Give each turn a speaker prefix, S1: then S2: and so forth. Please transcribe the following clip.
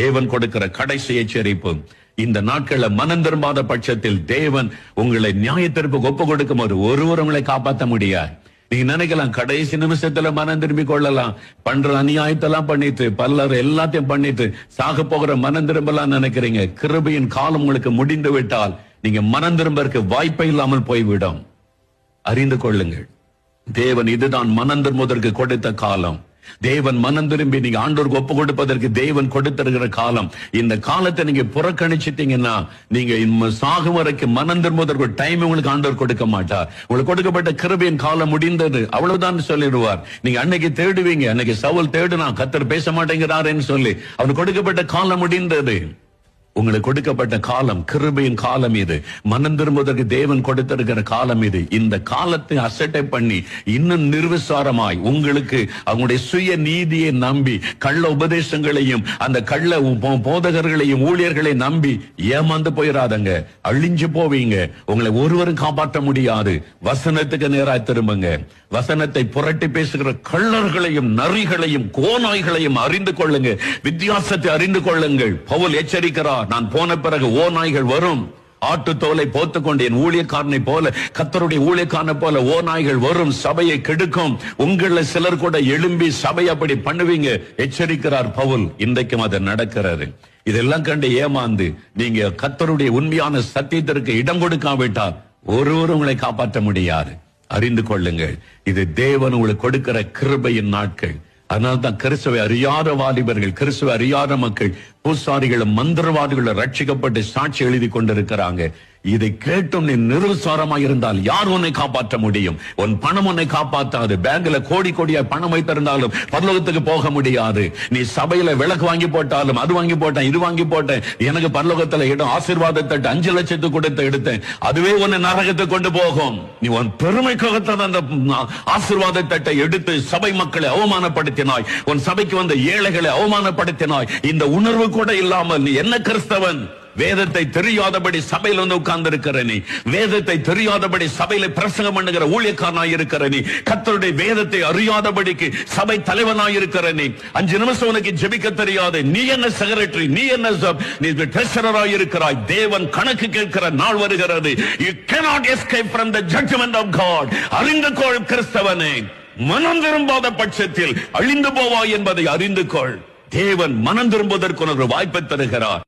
S1: தேவன் கொடுக்கிற கடைசி எச்சரிப்பு. இந்த நாட்கள்ல மனம் திரும்பாத பட்சத்தில் தேவன் உங்களை நியாயத்திற்கு ஒப்பு கொடுக்கும் போது ஒருவர் உங்களை காப்பாற்ற முடியாது. நீங்க நினைக்கலாம் கடைசி நிமிஷத்துல மனம் திரும்பி கொள்ளலாம். பண்ற அநியாயத்தெல்லாம் பண்ணிட்டு பல்லர் எல்லாத்தையும் பண்ணிட்டு சாக போகிற மனம் திரும்பலாம் நினைக்கிறீங்க. கிருபையின் காலம் உங்களுக்கு முடிந்து விட்டால் நீங்க மனம் திரும்பறதுக்கு வாய்ப்பே இல்லாமல் போய்விடும். அறிந்து கொள்ளுங்கள். தேவன் இதுதான் மனம் திரும்புவதற்கு கொடுத்த காலம். தேவன் மனம் திரும்பி நீங்க ஆண்டோருக்கு ஒப்பு கொடுப்பதற்கு தேவன் கொடுத்திருக்கிற காலம். இந்த காலத்தை நீங்க புறக்கணிச்சிட்டீங்கன்னா நீங்க இம்ம சாகும் வரைக்கும் மனம் திரும்புவதற்கு டைம் உங்களுக்கு ஆண்டோர் கொடுக்க மாட்டார். உங்களுக்கு கொடுக்கப்பட்ட கிருபையின் காலம் முடிந்தது. அவ்வளவுதான் சொல்லிடுவார். நீங்க அன்னைக்கு தேடுவீங்க. அன்னைக்கு சவுல் தேடுனா கத்தர் பேச மாட்டேங்கிறாருன்னு சொல்லி. அவனுக்கு கொடுக்கப்பட்ட காலம் முடிந்தது. உங்களுக்கு கொடுக்கப்பட்ட காலம் கிருபையின் காலம் இது. மனம் திரும்புவதற்கு தேவன் கொடுத்திருக்கிற காலம் இது. இந்த காலத்தை அசட்டை பண்ணி இன்னும் நிர்விசாரமாய் உங்களுக்கு அவங்களுடைய சுய நீதியை நம்பி கள்ள உபதேசங்களையும் அந்த கள்ள போதகர்களையும் ஊழியர்களை நம்பி ஏமாந்து போயிடாதங்க அழிஞ்சு போவீங்க. உங்களை ஒருவரும் காப்பாற்ற முடியாது. வசனத்துக்கு நேராய் திரும்புங்க. வசனத்தை புரட்டி பேசுகிற கள்ளர்களையும் நரிகளையும் கோநாய்களையும் அறிந்து கொள்ளுங்க. வித்தியாசத்தை அறிந்து கொள்ளுங்கள். பவுல் எச்சரிக்கிறார். நான் போன பிறகு ஓ நாய்கள் வரும். ஆட்டு தோலை போத்துக் கொண்டு என் ஊழியக்காரனை போல கத்தருடைய ஊழியக்காரனை போல ஓ நாய்கள் வரும் சபையை கெடுக்கும். உங்கள சிலர் கூட எழும்பி சபை அப்படி பண்ணுவீங்க. எச்சரிக்கிறார் பவுல். இன்றைக்கும் அது நடக்கிறாரு இதெல்லாம் கண்டு ஏமாந்து நீங்க கத்தருடைய உண்மையான சத்தியத்திற்கு இடம் கொடுக்காவிட்டால் ஒருவரும் உங்களை காப்பாற்ற முடியாது. அறிந்து கொள்ளுங்கள் இது தேவன் உங்களுக்கு கொடுக்கிற கிருபையின் நாட்கள். அதனால்தான் கிறிஸ்துவை அறியாத வாலிபர்கள் கிறிஸ்துவை அறியாத மக்கள் பூசாரிகளும் மந்திரவாதிகளும் ரட்சிக்கப்பட்டு சாட்சி எழுதி கொண்டிருக்கிறாங்க. இதை கேட்டும் நீ நிருசாரமாக இருந்தால் யார் உன்னை காப்பாற்ற முடியும்? உன் பணம் உன்னை காப்பாற்றாது பேங்க்ல கோடி கோடியா பணம் வைத்திருந்தாலும் பரலோகத்துக்கு போக முடியாது. நீ சபையில விளக்கு வாங்கி போட்டாலும் அது வாங்கி போட்டேன் இது வாங்கி போட்டேன். எனக்கு பரலோகத்துல இடம் ஆசீர்வாதத்தை அஞ்சு லட்சத்துக்கு கொடுத்து எடுத்தேன். அதுவே உன்னை நரகத்தை கொண்டு போகும். நீ உன் பெருமைக்காகத்தான் அந்த ஆசீர்வாத தட்டை எடுத்து சபை மக்களை அவமானப்படுத்தினாய். உன் சபைக்கு வந்த ஏழைகளை அவமானப்படுத்தினாய். இந்த உணர்வு கூட இல்லாமல் நீ என்ன கிறிஸ்தவன்? வேதத்தை தெரியாதபடி சபையில வந்து உட்கார்ந்து இருக்கிற நீ வேதத்தை தெரியாதபடி சபையில பிரசங்கம் பண்ணுகிற ஊழியக்காரனாய் இருக்கிற நீ கத்தருடைய வேதத்தை அறியாதபடிக்கு சபை தலைவனாய் இருக்கிற நீ அஞ்சு நிமிஷம் உனக்கு ஜெபிக்க தெரியாது. நீ என்ன செக்ரட்டரி நீ என்ன நீ ட்ரெஷரராய் இருக்கிறாய். தேவன் கணக்கு கேட்கிற நாள் வருகிறது. You cannot escape from the judgment of God அறிந்து கொள் கிறிஸ்தவனே. மனம் திரும்பாத பட்சத்தில் அழிந்து போவாய் என்பதை அறிந்து கொள். தேவன் மனம் திரும்புவதற்கு உனக்கு வாய்ப்பை தருகிறார்.